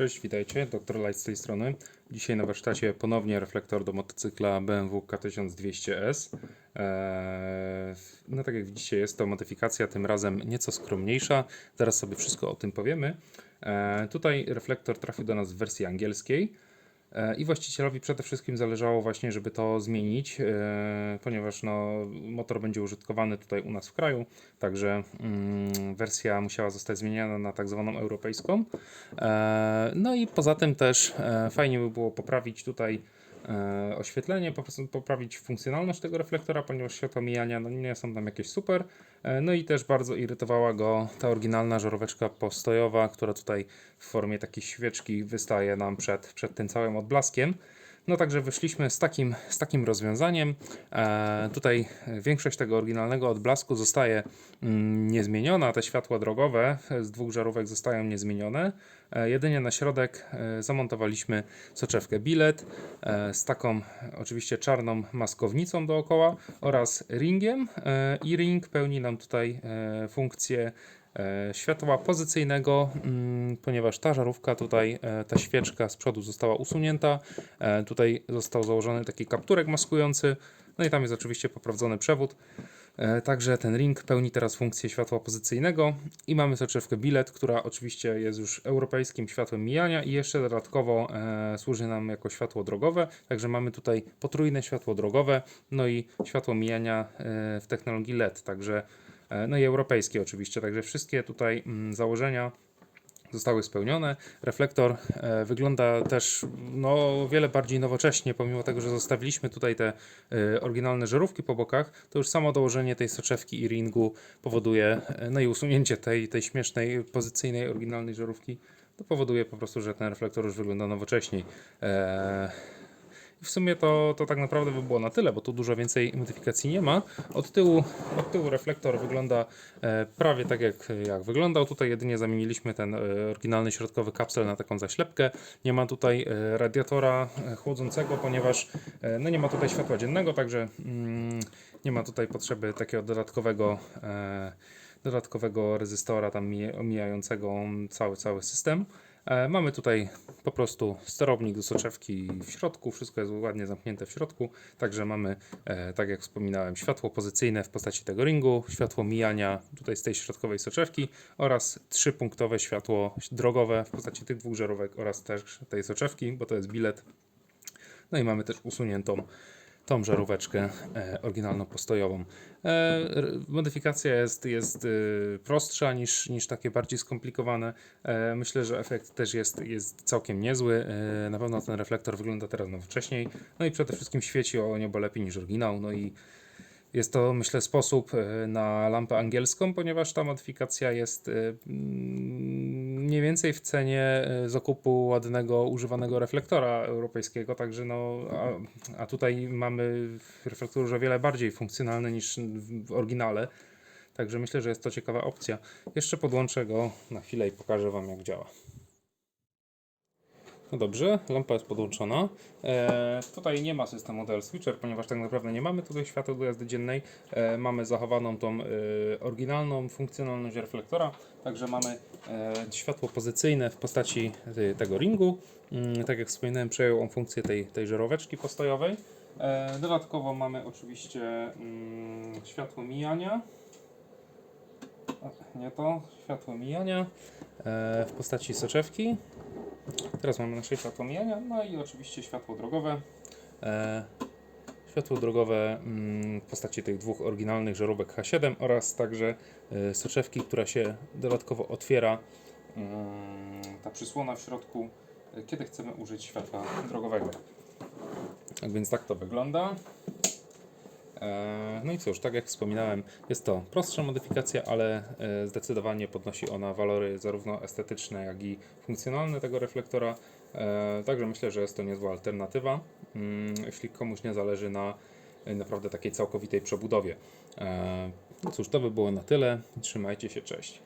Cześć, witajcie, dr Light z tej strony. Dzisiaj na warsztacie ponownie reflektor do motocykla BMW K1200S. Eee, no tak jak widzicie jest to modyfikacja, tym razem nieco skromniejsza. Zaraz sobie wszystko o tym powiemy. Eee, tutaj reflektor trafił do nas w wersji angielskiej. E, I właścicielowi przede wszystkim zależało właśnie, żeby to zmienić, e, ponieważ no, motor będzie użytkowany tutaj u nas w kraju, także mm, wersja musiała zostać zmieniona na tak zwaną europejską. E, No i poza tym też fajnie by było poprawić tutaj oświetlenie, po prostu poprawić funkcjonalność tego reflektora, ponieważ światła mijania no, nie są tam jakieś super. E, No i też bardzo irytowała go ta oryginalna żaróweczka postojowa, która tutaj w formie takiej świeczki wystaje nam przed, przed tym całym odblaskiem. No także wyszliśmy z takim, z takim rozwiązaniem. E, tutaj większość tego oryginalnego odblasku zostaje mm, niezmieniona. Te światła drogowe z dwóch żarówek zostają niezmienione. E, jedynie na środek e, zamontowaliśmy soczewkę bilet e, z taką oczywiście czarną maskownicą dookoła oraz ringiem. E, I ring pełni nam tutaj e, funkcję światła pozycyjnego, mm, ponieważ ta żarówka tutaj, e, ta świeczka z przodu została usunięta. E, Tutaj został założony taki kapturek maskujący, no i tam jest oczywiście poprawdzony przewód. E, Także ten ring pełni teraz funkcję światła pozycyjnego i mamy soczewkę bilet, która oczywiście jest już europejskim światłem mijania i jeszcze dodatkowo e, służy nam jako światło drogowe. Także mamy tutaj potrójne światło drogowe, no i światło mijania e, w technologii LED, także e, no i europejskie oczywiście. Także wszystkie tutaj mm, założenia zostały spełnione. Reflektor e, wygląda też no, wiele bardziej nowocześnie, pomimo tego, że zostawiliśmy tutaj te e, oryginalne żarówki po bokach, to już samo dołożenie tej soczewki i ringu powoduje, e, no i usunięcie tej, tej śmiesznej, pozycyjnej, oryginalnej żarówki, to powoduje po prostu, że ten reflektor już wygląda nowocześniej. E, i w sumie to, to tak naprawdę by było na tyle, bo tu dużo więcej modyfikacji nie ma. Od tyłu, od tyłu reflektor wygląda e, prawie tak jak, jak wyglądał. Tutaj jedynie zamieniliśmy ten e, oryginalny środkowy kapsel na taką zaślepkę. Nie ma tutaj e, radiatora chłodzącego, ponieważ no nie ma tutaj światła dziennego, także mm, nie ma tutaj potrzeby takiego dodatkowego dodatkowego rezystora tam mija- omijającego cały, cały system. E, Mamy tutaj po prostu sterownik do soczewki w środku, wszystko jest ładnie zamknięte w środku, także mamy, e, tak jak wspominałem, światło pozycyjne w postaci tego ringu, światło mijania tutaj z tej środkowej soczewki oraz trzypunktowe światło drogowe w postaci tych dwóch żarówek oraz też tej soczewki, bo to jest bilet. No i mamy też usuniętą tą żaróweczkę e, oryginalną postojową. E, modyfikacja jest, jest y, prostsza niż, niż takie bardziej skomplikowane. E, myślę, że efekt też jest, jest całkiem niezły. Na pewno ten reflektor wygląda teraz nowocześniej. No i przede wszystkim świeci o niebo lepiej niż oryginał. No i jest to, myślę, sposób na lampę angielską, ponieważ ta modyfikacja jest mm, mniej więcej w cenie e, zakupu ładnego, używanego reflektora europejskiego, także no, a, a tutaj mamy reflektor już o wiele bardziej funkcjonalny niż w oryginale, także myślę, że jest to ciekawa opcja. Jeszcze podłączę go na chwilę i pokażę Wam jak działa. No dobrze, lampa jest podłączona. E, tutaj nie ma systemu DL Switcher, ponieważ tak naprawdę nie mamy tutaj świateł do jazdy dziennej. E, mamy zachowaną tą e, oryginalną funkcjonalność reflektora, także mamy e, światło pozycyjne w postaci e, tego ringu. Mm, tak jak wspominałem, przejął on funkcję tej, tej żaróweczki postojowej. E, dodatkowo mamy oczywiście mm, światło mijania. Nie to, światło mijania e, w postaci soczewki. Teraz mamy nasze światło mijania, no i oczywiście światło drogowe. E, światło drogowe mm, w postaci tych dwóch oryginalnych żarówek H7 oraz także e, soczewki, która się dodatkowo otwiera. Mm, ta przysłona w środku, e, kiedy chcemy użyć światła drogowego. Tak więc tak to wygląda. E, No i cóż, tak jak wspominałem, jest to prostsza modyfikacja, ale e, zdecydowanie podnosi ona walory zarówno estetyczne, jak i funkcjonalne tego reflektora. E, Także myślę, że jest to niezła alternatywa, mm, jeśli komuś nie zależy na naprawdę takiej całkowitej przebudowie. No cóż, to by było na tyle. Trzymajcie się, cześć.